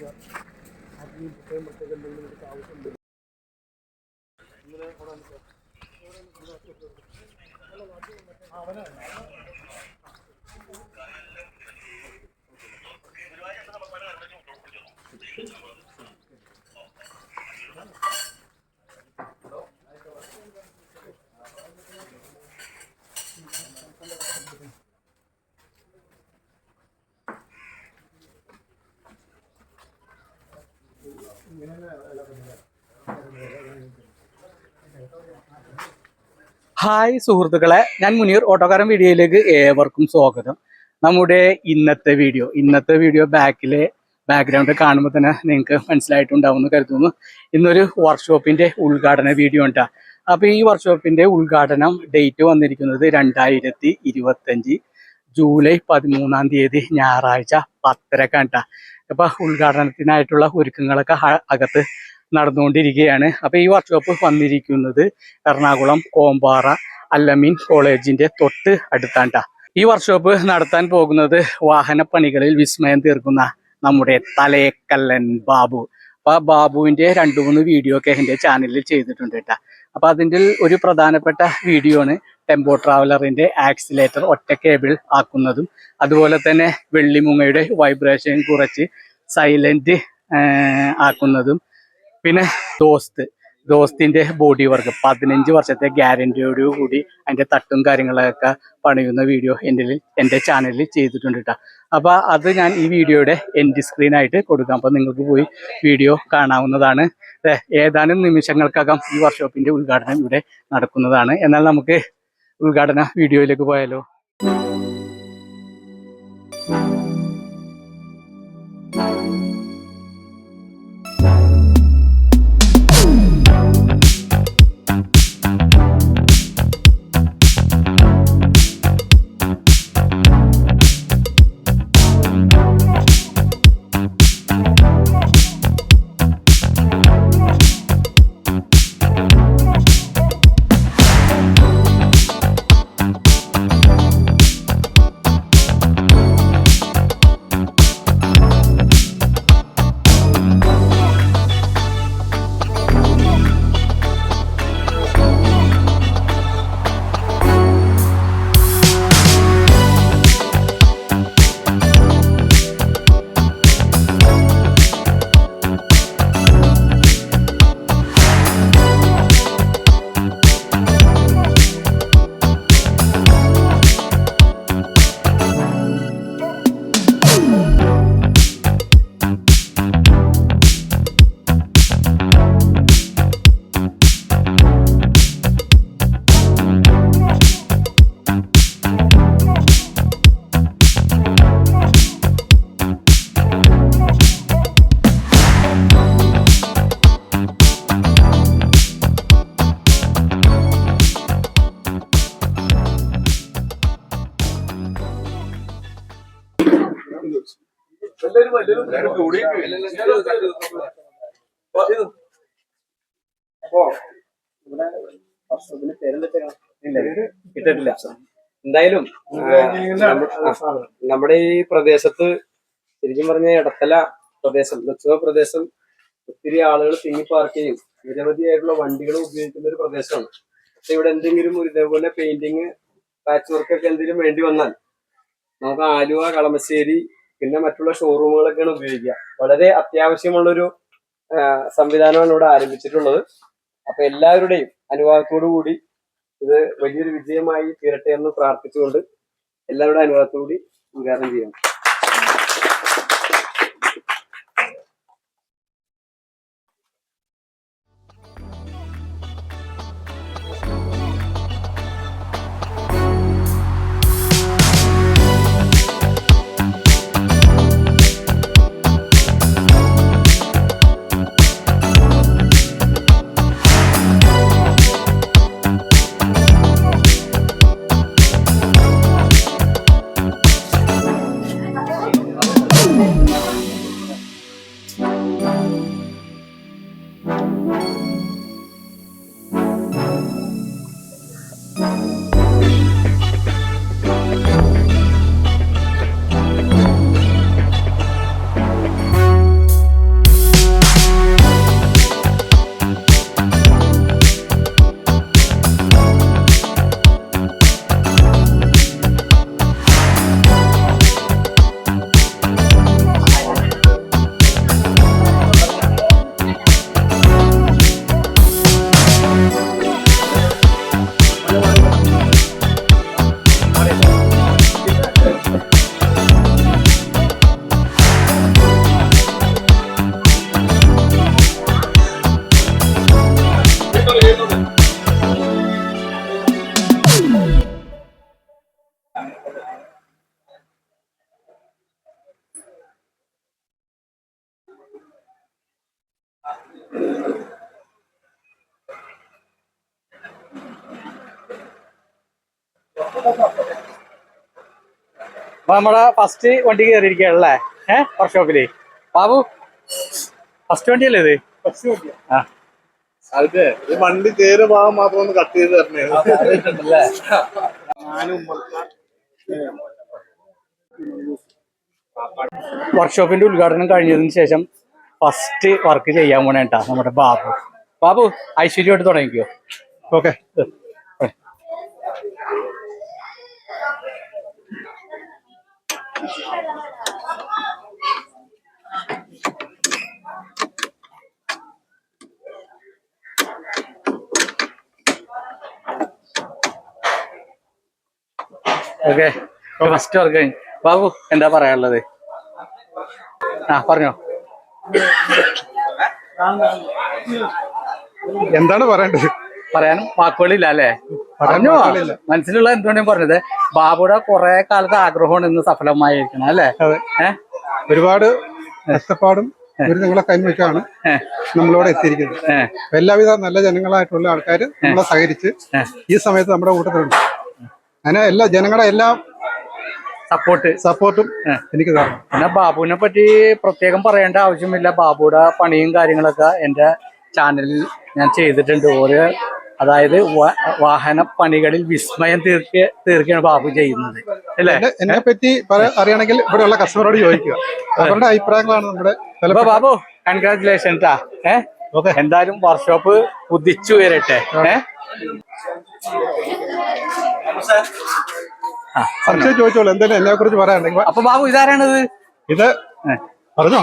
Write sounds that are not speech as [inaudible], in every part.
വിളിക്കുക അതിന് പ്രത്യേകം പ്രത്യേകം എന്തെങ്കിലും നിങ്ങൾക്ക് ആവശ്യമുണ്ട് ഇങ്ങനെ അവിടെ വന്നിട്ട് ആ, അവനാണ്. ഹായ് സുഹൃത്തുക്കളെ ഞാൻ മുനീർ ഓട്ടോക്കാരൻ വീഡിയോയിലേക്ക് ഏവർക്കും സ്വാഗതം. നമ്മുടെ ഇന്നത്തെ വീഡിയോ ഇന്നത്തെ വീഡിയോ ബാക്കിലെ ബാക്ക്ഗ്രൗണ്ട് കാണുമ്പോൾ തന്നെ നിങ്ങൾക്ക് മനസ്സിലായിട്ടുണ്ടാവും എന്ന് കരുതുന്നു. ഇന്നൊരു വർക്ക്ഷോപ്പിന്റെ ഉദ്ഘാടന വീഡിയോ ഉണ്ടാ അപ്പോൾ ഈ വർക്ക്ഷോപ്പിന്റെ ഉദ്ഘാടനം ഡേറ്റ് വന്നിരിക്കുന്നത് രണ്ടായിരത്തി ഇരുപത്തഞ്ച് ജൂലൈ പതിമൂന്നാം തീയതി ഞായറാഴ്ച പത്തരക്കാണ് അപ്പോൾ അപ്പൊ ഉദ്ഘാടനത്തിനായിട്ടുള്ള ഒരുക്കങ്ങളൊക്കെ അകത്ത് നടന്നുകൊണ്ടിരിക്കുകയാണ്. അപ്പോൾ ഈ വർക്ക്ഷോപ്പ് വന്നിരിക്കുന്നത് എറണാകുളം കോമ്പാറ അല്ലമീൻ കോളേജിന്റെ തൊട്ട് അടുത്താണ്ട. ഈ വർക്ക്ഷോപ്പ് നടത്താൻ പോകുന്നത് വാഹനപ്പണികളിൽ വിസ്മയം തീർക്കുന്ന നമ്മുടെ തലേക്കല്ലൻ ബാബു. അപ്പോൾ ആ ബാബുവിന്റെ രണ്ടു മൂന്ന് വീഡിയോ ഒക്കെ എന്റെ ചാനലിൽ ചെയ്തിട്ടുണ്ട് കേട്ടാ. അപ്പോൾ അതിന്റെ ഒരു പ്രധാനപ്പെട്ട വീഡിയോ ആണ് ടെമ്പോ ട്രാവലറിന്റെ ആക്സിലേറ്റർ ഒറ്റ കേബിൾ ആക്കുന്നതും അതുപോലെ തന്നെ വെള്ളിമുങ്ങയുടെ വൈബ്രേഷൻ കുറച്ച് സൈലന്റ് ആക്കുന്നതും പിന്നെ ദോസ്ത് ദോസ്തിന്റെ ബോഡി വർക്ക് പതിനഞ്ച് വർഷത്തെ ഗ്യാരണ്ടിയോട് കൂടി അതിന്റെ തട്ടും കാര്യങ്ങളൊക്കെ പണിയുന്ന വീഡിയോ എന്റെ എന്റെ ചാനലിൽ ചെയ്തിട്ടുണ്ട് കേട്ടോ അപ്പൊ അത് ഞാൻ ഈ വീഡിയോയുടെ എൻഡ് സ്ക്രീൻ ആയിട്ട് കൊടുക്കാം. അപ്പൊ നിങ്ങൾക്ക് പോയി വീഡിയോ കാണാവുന്നതാണ്. ഏതാനും നിമിഷങ്ങൾക്കകം ഈ വർക്ക്ഷോപ്പിന്റെ ഉദ്ഘാടനം ഇവിടെ നടക്കുന്നതാണ്. എന്നാൽ നമുക്ക് ഉദ്ഘാടന വീഡിയോയിലേക്ക് പോയാലോ? കിട്ടിട്ടില്ല എന്തായാലും നമ്മുടെ ഈ പ്രദേശത്ത് ശരിക്കും പറഞ്ഞ ഇടത്തല പ്രദേശം ലക്ഷ്മ പ്രദേശം ഒത്തിരി ആളുകൾ തിങ്ങി പാർക്കുകയും നിരവധിയായിട്ടുള്ള വണ്ടികൾ ഉപയോഗിക്കുന്ന ഒരു പ്രദേശമാണ്. പക്ഷെ ഇവിടെ എന്തെങ്കിലും ഒരു ഇതേപോലെ പെയിന്റിങ് പാച്ച് വർക്ക് ഒക്കെ എന്തെങ്കിലും വേണ്ടി വന്നാൽ നമുക്ക് ആലുവ കളമശ്ശേരി പിന്നെ മറ്റുള്ള ഷോറൂമുകളൊക്കെയാണ് ഉപയോഗിക്കുക. വളരെ അത്യാവശ്യമുള്ളൊരു സംവിധാനമാണ് ഇവിടെ ആരംഭിച്ചിട്ടുള്ളത്. അപ്പൊ എല്ലാവരുടെയും അനുവാദത്തോടു കൂടി ഇത് വലിയൊരു വിജയമായി തീരട്ടെ എന്ന് പ്രാർത്ഥിച്ചുകൊണ്ട് എല്ലാവരുടെ അനുവാദത്തോടുകൂടി ഉദ്ഘാടനം ചെയ്യാം അപ്പൊ നമ്മുടെ ഫസ്റ്റ് വണ്ടിക്ക് കയറിയിരിക്കുകയാണല്ലേ ഏഹ് വർക്ക്ഷോപ്പില് ബാബു ഫസ്റ്റ് വണ്ടിയല്ലേ ഇത് ഫസ്റ്റ് വണ്ടി ആ അതെ ഈ വണ്ടി കേറിയ ഭാഗം മാത്രം ഒന്ന് കട്ട് ചെയ്ത് തരണേ. വർക്ക്ഷോപ്പിന്റെ ഉദ്ഘാടനം കഴിഞ്ഞതിന് ശേഷം ഫസ്റ്റ് വർക്ക് ചെയ്യാൻ പോണേ കേട്ടാ നമ്മുടെ ബാബു. ബാബു ഐശ്വര്യമായിട്ട് തുടങ്ങിക്കോ. Okay okay. ഫസ്റ്റ് വർക്ക് കഴിഞ്ഞു. ബാബു എന്താ പറയാനുള്ളത്? ആ പറഞ്ഞോ. എന്താണ് പറയേണ്ടത്? പറയാനും വാക്കുകളില്ല അല്ലേ? പറഞ്ഞോ. മനസ്സിലുള്ള എന്തുകൊണ്ടും പറഞ്ഞത്? ബാബുടെ കുറെ കാലത്തെ ആഗ്രഹമാണ് ഇന്ന് സഫലമായിരിക്കണം അല്ലേ? ഒരുപാട് കഷ്ടപ്പാടും ഒരു നിങ്ങളെ കൈവയ്ക്കാണ് നമ്മളോട് എത്തിയിരിക്കുന്നത്. എല്ലാവിധ നല്ല ജനങ്ങളായിട്ടുള്ള ആൾക്കാർ നമ്മളെ സഹകരിച്ച് ഈ സമയത്ത് നമ്മുടെ കൂട്ടത്തിലുണ്ട്. അങ്ങനെ എല്ലാ ജനങ്ങളുടെ എല്ലാ സപ്പോർട്ട് സപ്പോർട്ടും എനിക്ക് തരണം. പിന്നെ ബാബുവിനെ പറ്റി പ്രത്യേകം പറയേണ്ട ആവശ്യമില്ല. ബാബുയുടെ പണിയും കാര്യങ്ങളൊക്കെ എന്റെ ചാനലിൽ ഞാൻ ചെയ്തിട്ടുണ്ട്. ഓരോ അതായത് വാഹന പണികളിൽ വിസ്മയം തീർക്ക തീർക്കുകയാണ് ബാബു ചെയ്യുന്നത്. അല്ലേ? എന്നെ- പറ്റി പറ- അറിയണമെങ്കിൽ ഇവിടെയുള്ള കസ്റ്റമറോട് ചോദിക്കുക. അവരുടെ അഭിപ്രായങ്ങളാണ് നമ്മുടെ ബാബു കൺഗ്രാറ്റുലേഷൻ ഏഹ് എന്തായാലും വർക്ക്ഷോപ്പ് കുതിച്ചു വരട്ടെ. സംശയം ചോദിച്ചോളൂ എന്തെങ്കിലും എന്നെ കുറിച്ച് പറയാനുണ്ടെങ്കിൽ അപ്പൊ ബാബു ഇതാരാണിത്? ഇത്? പറഞ്ഞോ.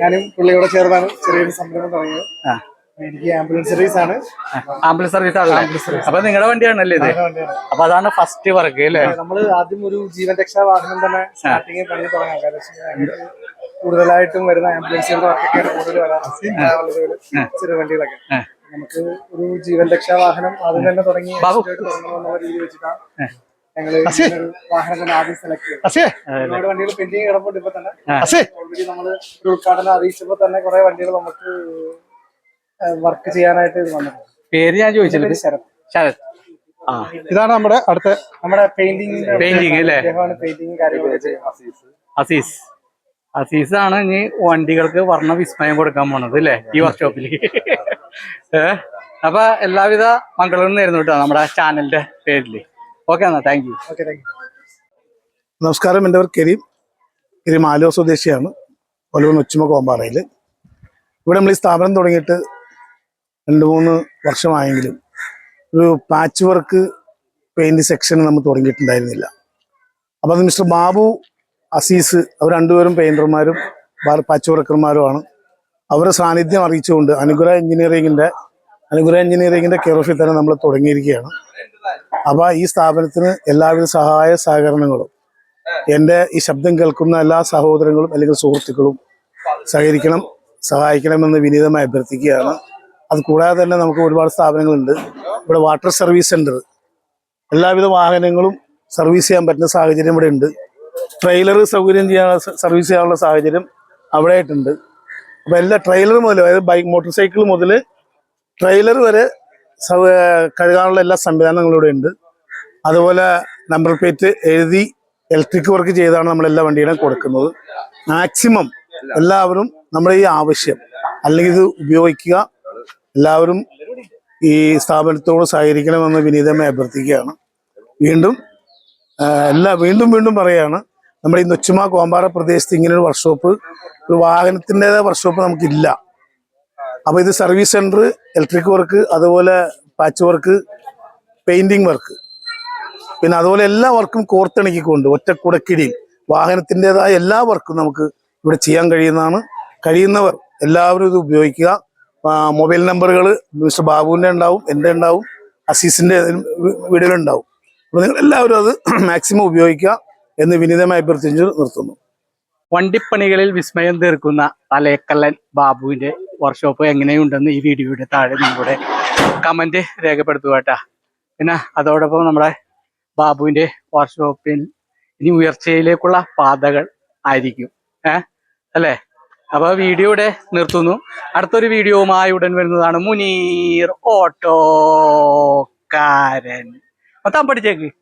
ഞാനും പുള്ളിയോടെ ചേർന്നാണ് ചെറിയൊരു സംരംഭം തുടങ്ങിയത്. ആ, എനിക്ക് ആംബുലൻസ് സർവീസ് ആണ്. ആംബുലൻസ് സർവീസ് ആണ്. അപ്പൊ നിങ്ങളുടെ വണ്ടിയാണല്ലേ ഇത്? അപ്പൊ അതാണ് ഫസ്റ്റ് വർക്ക് അല്ലേ? നമ്മൾ ആദ്യം ഒരു ജീവൻ രക്ഷാ വാഹനം തന്നെ സ്റ്റാർട്ടിങ് പണി തുടങ്ങാം. കൂടുതലായിട്ടും വരുന്ന ആംബുലൻസുകളുടെ വർക്കൊക്കെയാണ് കൂടുതൽ വരാറ്. ചെറിയ വണ്ടികളൊക്കെ. നമുക്ക് ഒരു ജീവൻ രക്ഷാ വാഹനം ആദ്യം തന്നെ തുടങ്ങി തുടങ്ങണമെന്നുള്ള രീതി വെച്ചിട്ടാണ് ഞങ്ങൾ വാഹനം തന്നെ ആദ്യം സെലക്ട് ഒരുപാട് വണ്ടികൾ പെൻഡിങ് കിടപ്പുണ്ട് ഇപ്പൊ തന്നെ. ഓൾറെഡി നമ്മൾ ഒരു ഉദ്ഘാടനം അറിയിച്ചപ്പോ തന്നെ കുറെ വണ്ടികൾ നമുക്ക് വർക്ക് ചെയ്യാനായിട്ട് ഇത് വന്നിട്ടുണ്ട് പേര് ഞാൻ ചോദിച്ചില്ല പേര് ശരത്. ശരത്. ഇതാണ് നമ്മുടെ അടുത്ത നമ്മുടെ പെയിന്റിംഗ് പെയിന്റിംഗ് അല്ലേ? പെയിന്റിംഗ് കാര്യങ്ങളൊക്കെ ചെയ്യുന്നത്. അസീസ്. അസീസ് ആണ് ഇനി വണ്ടികൾക്ക് വർണ വിസ്മയം കൊടുക്കാൻ പോണത് അല്ലേ ഈ വർക്ക്ഷോപ്പിൽ ഏഹ് അപ്പൊ എല്ലാവിധ മംഗളവും നേരുന്നു കേട്ടോ നമ്മുടെ ചാനലിന്റെ പേരിൽ ഓക്കെ എന്നാ താങ്ക് യു നമസ്കാരം എന്റെ പേര് കരീം. കരീം ആലുവ സ്വദേശിയാണ്. ഒലവൻ ഉച്ചുമ കോമ്പാറയിൽ ഇവിടെ നമ്മൾ ഈ സ്ഥാപനം തുടങ്ങിയിട്ട് രണ്ട് മൂന്ന് വർഷമായെങ്കിലും ഒരു പാച്ച് വർക്ക് പെയിന്റ് സെക്ഷൻ നമ്മൾ തുടങ്ങിയിട്ടുണ്ടായിരുന്നില്ല. അപ്പോൾ അത് മിസ്റ്റർ ബാബു അസീസ് അവർ രണ്ടുപേരും പെയിന്റർമാരും പാച്ച് വർക്കർമാരുമാണ് അവരുടെ സാന്നിധ്യം അറിയിച്ചുകൊണ്ട് അനുഗ്രഹ എഞ്ചിനീയറിംഗിന്റെ അനുഗ്രഹ എഞ്ചിനീയറിംഗിന്റെ കെയർ ഓഫിൽ തന്നെ നമ്മൾ തുടങ്ങിയിരിക്കുകയാണ്. അപ്പോൾ ഈ സ്ഥാപനത്തിന് എല്ലാവിധ സഹായ സഹകരണങ്ങളും എന്റെ ഈ ശബ്ദം കേൾക്കുന്ന എല്ലാ സഹോദരങ്ങളും അല്ലെങ്കിൽ സുഹൃത്തുക്കളും സഹകരിക്കണം സഹായിക്കണമെന്ന് വിനീതമായി അഭ്യർത്ഥിക്കുകയാണ്. അത് കൂടാതെ തന്നെ നമുക്ക് ഒരുപാട് സ്ഥാപനങ്ങളുണ്ട്. ഇവിടെ വാട്ടർ സർവീസ് സെന്റർ എല്ലാവിധ വാഹനങ്ങളും സർവീസ് ചെയ്യാൻ പറ്റുന്ന സാഹചര്യം ഇവിടെ ഉണ്ട് ട്രെയിലർ സൗകര്യം ചെയ്യാനുള്ള സർവീസ് ചെയ്യാനുള്ള സാഹചര്യം അവിടെ ആയിട്ടുണ്ട് അപ്പോൾ എല്ലാ ട്രെയിലർ മുതൽ അതായത് ബൈക്ക് മോട്ടോർ സൈക്കിൾ മുതൽ ട്രെയിലർ വരെ കഴുകാനുള്ള എല്ലാ സംവിധാനങ്ങളും ഇവിടെ ഉണ്ട്. അതുപോലെ നമ്പർ പ്ലേറ്റ് എഴുതി ഇലക്ട്രിക് വർക്ക് ചെയ്താണ് നമ്മൾ എല്ലാ വണ്ടികളും കൊടുക്കുന്നത്. മാക്സിമം എല്ലാവരും നമ്മുടെ ഈ ആവശ്യം അല്ലെങ്കിൽ ഇത് ഉപയോഗിക്കുക എല്ലാവരും ഈ സ്ഥാപനത്തോട് സഹകരിക്കണമെന്ന് വിനീതമായി അഭ്യർത്ഥിക്കുകയാണ്. വീണ്ടും എല്ലാ വീണ്ടും വീണ്ടും പറയുകയാണ് നമ്മുടെ ഈ നൊച്ചുമ കോമ്പാറ പ്രദേശത്ത് ഇങ്ങനെ ഒരു വർക്ക്ഷോപ്പ് ഒരു വാഹനത്തിന്റെതായ വർക്ക്ഷോപ്പ് നമുക്കില്ല. അപ്പൊ ഇത് സർവീസ് സെന്റർ ഇലക്ട്രിക് വർക്ക് അതുപോലെ പാച്ച് വർക്ക് പെയിന്റിങ് വർക്ക് പിന്നെ അതുപോലെ എല്ലാ വർക്കും കോർത്തിണക്കിക്കൊണ്ട് ഒറ്റ കുടക്കിടിയിൽ വാഹനത്തിന്റെതായ എല്ലാ വർക്കും നമുക്ക് ഇവിടെ ചെയ്യാൻ കഴിയുന്നതാണ്. കഴിയുന്നവർ എല്ലാവരും ഇത് ഉപയോഗിക്കുക. മൊബൈൽ നമ്പറുകൾ മിസ്റ്റർ ബാബുവിന്റെ ഉണ്ടാവും എന്റെ ഉണ്ടാവും അസീസിന്റെ വീടുകളുണ്ടാവും. അപ്പോൾ നിങ്ങൾ എല്ലാവരും അത് [clears throat] മാക്സിമം ഉപയോഗിക്കുക. എന്ന് വിനീതമായി അഭ്യർത്ഥിച്ചു നിർത്തുന്നു. വണ്ടിപ്പണികളിൽ വിസ്മയം തീർക്കുന്ന തലേക്കല്ലൻ ബാബുവിന്റെ വർക്ക്ഷോപ്പ് എങ്ങനെയുണ്ടെന്ന് ഈ വീഡിയോയുടെ താഴെ നിങ്ങളുടെ കമന്റ് രേഖപ്പെടുത്തുക കേട്ടാ. പിന്നെ അതോടൊപ്പം നമ്മുടെ ബാബുവിന്റെ വർക്ക്ഷോപ്പിൽ ഇനി ഉയർച്ചയിലേക്കുള്ള പാതകൾ ആയിരിക്കും. ഏ? അല്ലേ? അപ്പൊ വീഡിയോ ഇവിടെ നിർത്തുന്നു. അടുത്തൊരു വീഡിയോവുമായി ഉടൻ വരുന്നതാണ് മുനീർ ഓട്ടോക്കാരൻ മൊത്തം പഠിച്ചേക്ക്